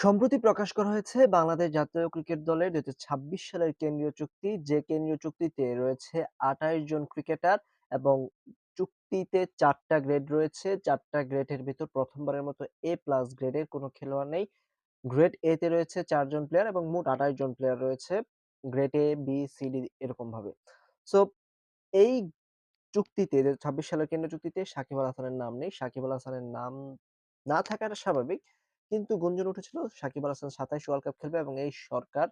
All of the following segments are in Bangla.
সম্প্রতি প্রকাশ করা হয়েছে বাংলাদেশ জাতীয় ক্রিকেট দলের ২০২৬ সালের কেন্দ্রীয় চুক্তি। যে কেন্দ্রীয় চুক্তিতে রয়েছে ২৮ জন ক্রিকেটার এবং চুক্তিতে চারটা গ্রেড রয়েছে। ৪ টা গ্রেডের ভিতর প্রথমবারের মতো এ প্লাস গ্রেডের কোনো খেলোয়াড় নেই। গ্রেড এ তে রয়েছে চারজন প্লেয়ার এবং মোট ২৮ জন প্লেয়ার রয়েছে। Grade A, B, C, D এরকমভাবে। সো এই চুক্তিতে ছাব্বিশ সালের কেন্দ্রীয় চুক্তিতে সাকিব আল হাসানের নাম নেই। সাকিব আল হাসানের নাম না থাকাটা স্বাভাবিক। কিন্তু গুঞ্জন উঠেছিল সাকিব আল হাসান ২৭ ওয়ার্ল্ড কাপ খেলবে এবং এই সরকার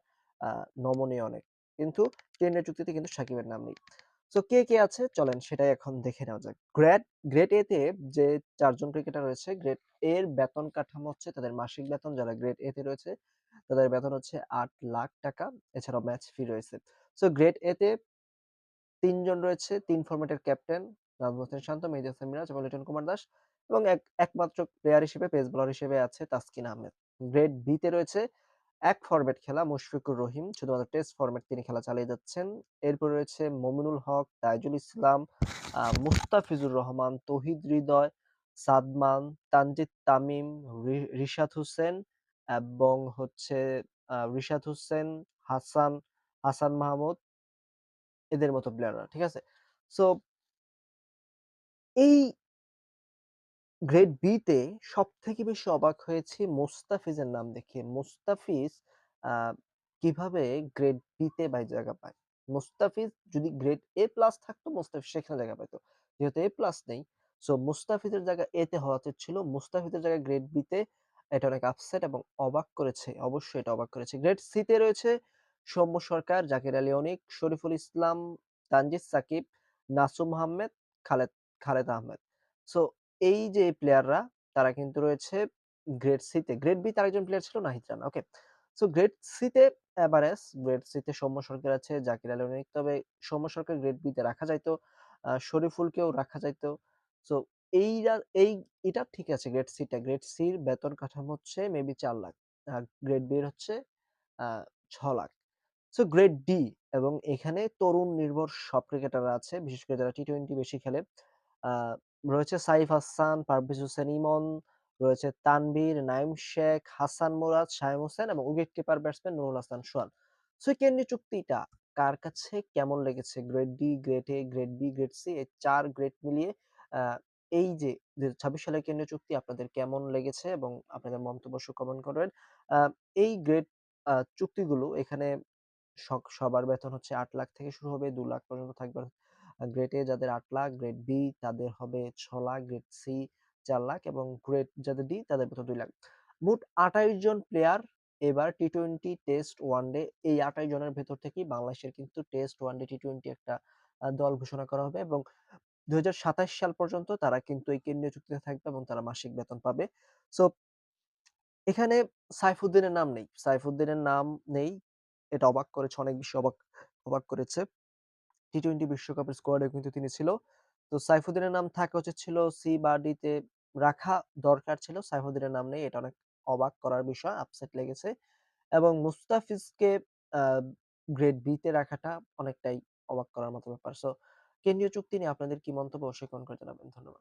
নমনীয় অনেক। কিন্তু কেন্দ্রীয় চুক্তিতে কিন্তু সাকিবের নাম নেই। সো কে, কে আছে চলেন সেটাই এখন দেখে নেওয়া যাক। গ্রেড গ্রেড এ তে যে চারজন ক্রিকেটার রয়েছে, গ্রেড এর বেতন কাঠামো হচ্ছে তাদের মাসিক বেতন যারা গ্রেড এ তে রয়েছে তাদের বেতন হচ্ছে আট লাখ টাকা। এছাড়াও ম্যাচ ফি রয়েছে। সো গ্রেড এ তে ৩ জন রয়েছে তিন ফরম্যাটের ক্যাপ্টেন হোসেন শান্ত, মেহেদী হাসান মিরাজ এবং লিটন কুমার দাস এবং এক একমাত্র প্লেয়ার হিসেবে পেস বোলার হিসেবে আছে তাসকিন আহমেদ। গ্রেড বি তে রয়েছে এক ফরম্যাট খেলা মুশফিকুর রহিম শুধুমাত্র টেস্ট ফরম্যাট তিনি খেলা চালিয়ে যাচ্ছেন। এরপর রয়েছে মমিনুল হক, তাইজুল ইসলাম, মুস্তাফিজুর রহমান, তহিদ হৃদয়, সাদমান, তানজিদ তামিম, রিশাদ হোসেন এবং হচ্ছে রিশাদ হোসেন, হাসান, হাসান মাহমুদ এদের মতো প্লেয়াররা। ঠিক আছে? সো এই গ্রেড বি তে সবথেকে বেশি অবাক হয়েছি মোস্তাফিজের নাম দেখে। মোস্তাফিজ কীভাবে গ্রেড বি তে ভাই জায়গা পায়? মোস্তাফিজ যদি গ্রেড এ প্লাস থাকতো মোস্তাফিজ সেখানে জায়গা পাইত। যেহেতু এ প্লাস নেই, সো মোস্তাফিজের জায়গা এ তে হওয়া উচিত ছিল। মোস্তাফিজের জায়গায় গ্রেড বি তে এটা অনেক আপসেট এবং অবাক করেছে। অবশ্যই এটা অবাক করেছে। গ্রেড সি তে রয়েছে সৌম্য সরকার, জাকির আলী অনিক, শরীফুল ইসলাম, তানজিদ সাকিব, নাসুম আহমেদ, খালেদ খালেদ আহমেদ। সো এই যে প্লেয়াররা তারা কিন্তু রয়েছে গ্রেড সি তে। গ্রেড বি তে আরেকজন প্লেয়ার ছিল Nahid Rana. Okay. So grade C তে এভারেজ, গ্রেড সি তে সৌম্য সরকার আছে, জাকির আলী অনিক। তবে সৌম্য সরকার গ্রেড বি তে রাখা যাইত। শরীফুলকেও রাখা যাইত। সো এইরা এই এটা ঠিক আছে গ্রেড সি টা। গ্রেড সির বেতন কাঠামো হচ্ছে মেবি ৪ লাখ। আর গ্রেড বি এর হচ্ছে ৬ লাখ। সো গ্রেড ডি এবং এখানে তরুণ নির্ভর সব ক্রিকেটাররা আছে। বিশেষ করে যারা টি-টোয়েন্টি বেশি খেলে। রয়েছে সাইফ হাসান, পারভেজ হোসেন ইমন, রয়েছে তানভীর, নাঈম শেখ, হাসান মুরাদ, শামীম হোসেন এবং wicket keeper batsman Nurul Hasan Sohan. So কেন্দ্রীয় চুক্তিটা কার কাছে কেমন লেগেছে? Grade D, grade A, grade B, grade C এই ৪ গ্রেড মিলিয়ে এই যে ২০২৬ সালের কেন্দ্রীয় চুক্তি আপনাদের কেমন লেগেছে এবং আপনাদের মন্তব্য কমেন্ট করবেন। এই গ্রেড চুক্তিগুলো এখানে সবার বেতন হচ্ছে আট লাখ থেকে শুরু হবে দু লাখ পর্যন্ত থাকবে। গ্রেড যাদের আট লাখ, গ্রেড বি তাদের হবে ছ লাখ, গ্রেড সি চার লাখ এবং গ্রেড যাদের ডি তাদের বেতন দুই লাখ। মোট ২৮ জন প্লেয়ার এবার T twenty, test, one day এই ২৮ জনের ভেতর থেকেই বাংলাদেশের কিন্তু টেস্ট, ওয়ানডে, টি-টোয়েন্টি একটা দল ঘোষণা করা হবে এবং ২০২৭ সাল পর্যন্ত তারা কিন্তু এই কেন্দ্রীয় চুক্তিতে থাকবে এবং তারা মাসিক বেতন পাবে। সো এখানে সাইফুদ্দিনের নাম নেই। সাইফুদ্দিনের নাম নেই। এটা অবাক করেছে, অনেক বেশি অবাক অবাক করেছে। টি-টোয়েন্টি বিশ্বকাপের স্কোয়াডে কিন্তু তিনি ছিল। তো সাইফুদ্দিনের নাম থাকা উচিত ছিল সি বা রাখা দরকার ছিল। সাইফুদ্দিনের নাম নেই। এটা অনেক অবাক করার বিষয়, আপসেট লেগেছে। এবং মুস্তাফিজকে গ্রেড বিতে রাখাটা অনেকটাই অবাক করার মতো ব্যাপার। সো কেন্দ্রীয় চুক্তি নিয়ে আপনাদের কি মন্তব্য অবশ্যই কমেন্ট করে জানাবেন। ধন্যবাদ।